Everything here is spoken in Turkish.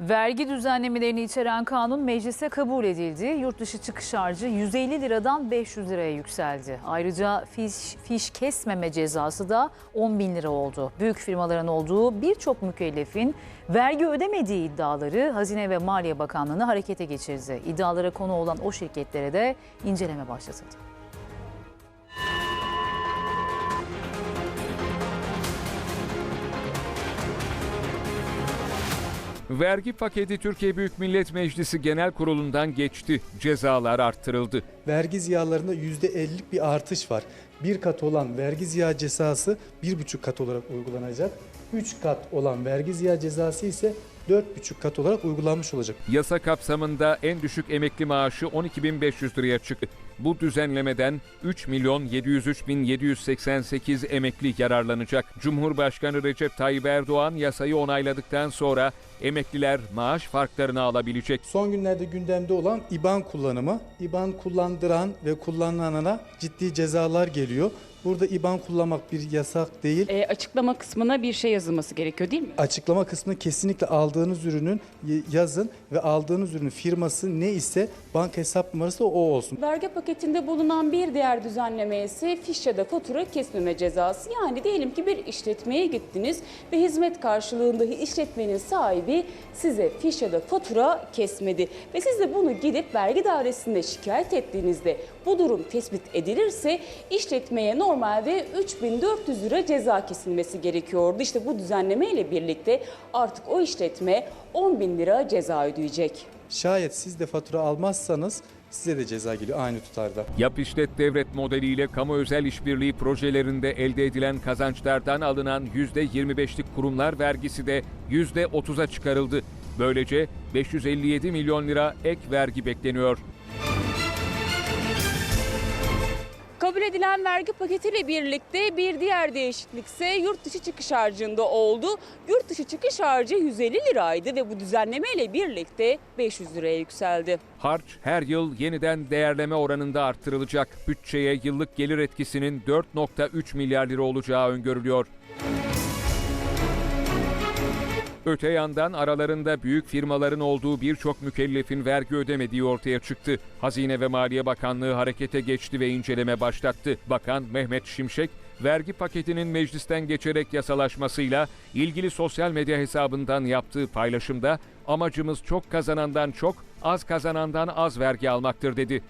Vergi düzenlemelerini içeren kanun meclise kabul edildi. Yurt dışı çıkış harcı 150 liradan 500 liraya yükseldi. Ayrıca fiş, fiş kesmeme cezası da 10 bin lira oldu. Büyük firmaların olduğu birçok mükellefin vergi ödemediği iddiaları Hazine ve Maliye Bakanlığı'nı harekete geçirdi. İddialara konu olan o şirketlere de inceleme başlatıldı. Vergi paketi Türkiye Büyük Millet Meclisi Genel Kurulu'ndan geçti. Cezalar arttırıldı. vergi ziyalarında %50'lik bir artış var. Bir kat olan vergi ziya cezası bir buçuk kat olarak uygulanacak. Üç kat olan vergi ziya cezası ise dört buçuk kat olarak uygulanmış olacak. Yasa kapsamında en düşük emekli maaşı 12.500 liraya çıktı. Bu düzenlemeden 3 milyon 703 bin 788 emekli yararlanacak. Cumhurbaşkanı Recep Tayyip Erdoğan yasayı onayladıktan sonra emekliler maaş farklarını alabilecek. Son günlerde gündemde olan IBAN kullanımı, IBAN kullandıran ve kullanılana ciddi cezalar geliyor yükseliyor. Burada IBAN kullanmak bir yasak değil. E, açıklama kısmına bir şey yazılması gerekiyor değil mi? Açıklama kısmında kesinlikle aldığınız ürünün yazın ve aldığınız ürünün firması ne ise banka hesap numarası da o olsun. Vergi paketinde bulunan bir diğer düzenleme ise fiş ya da fatura kesmeme cezası. Yani diyelim ki bir işletmeye gittiniz ve hizmet karşılığında işletmenin sahibi size fiş ya da fatura kesmedi. Ve siz de bunu gidip vergi dairesinde şikayet ettiğinizde bu durum tespit edilirse işletmeye normalde 3400 lira ceza kesilmesi gerekiyordu. İşte bu düzenleme ile birlikte artık o işletme 10 bin lira ceza ödeyecek. Şayet siz de fatura almazsanız size de ceza geliyor aynı tutarda. Yap işlet devlet modeliyle kamu özel işbirliği projelerinde elde edilen kazançlardan alınan %25'lik kurumlar vergisi de %30'a çıkarıldı. Böylece 557 milyon lira ek vergi bekleniyor. Kabul edilen vergi paketiyle birlikte bir diğer değişiklik ise yurt dışı çıkış harcında oldu. Yurt dışı çıkış harcı 150 liraydı ve bu düzenleme ile birlikte 500 liraya yükseldi. Harç her yıl yeniden değerleme oranında arttırılacak. Bütçeye yıllık gelir etkisinin 4.3 milyar lira olacağı öngörülüyor. Öte yandan aralarında büyük firmaların olduğu birçok mükellefin vergi ödemediği ortaya çıktı. Hazine ve Maliye Bakanlığı harekete geçti ve inceleme başlattı. Bakan Mehmet Şimşek, vergi paketinin meclisten geçerek yasalaşmasıyla ilgili sosyal medya hesabından yaptığı paylaşımda amacımız çok kazanandan çok, az kazanandan az vergi almaktır dedi.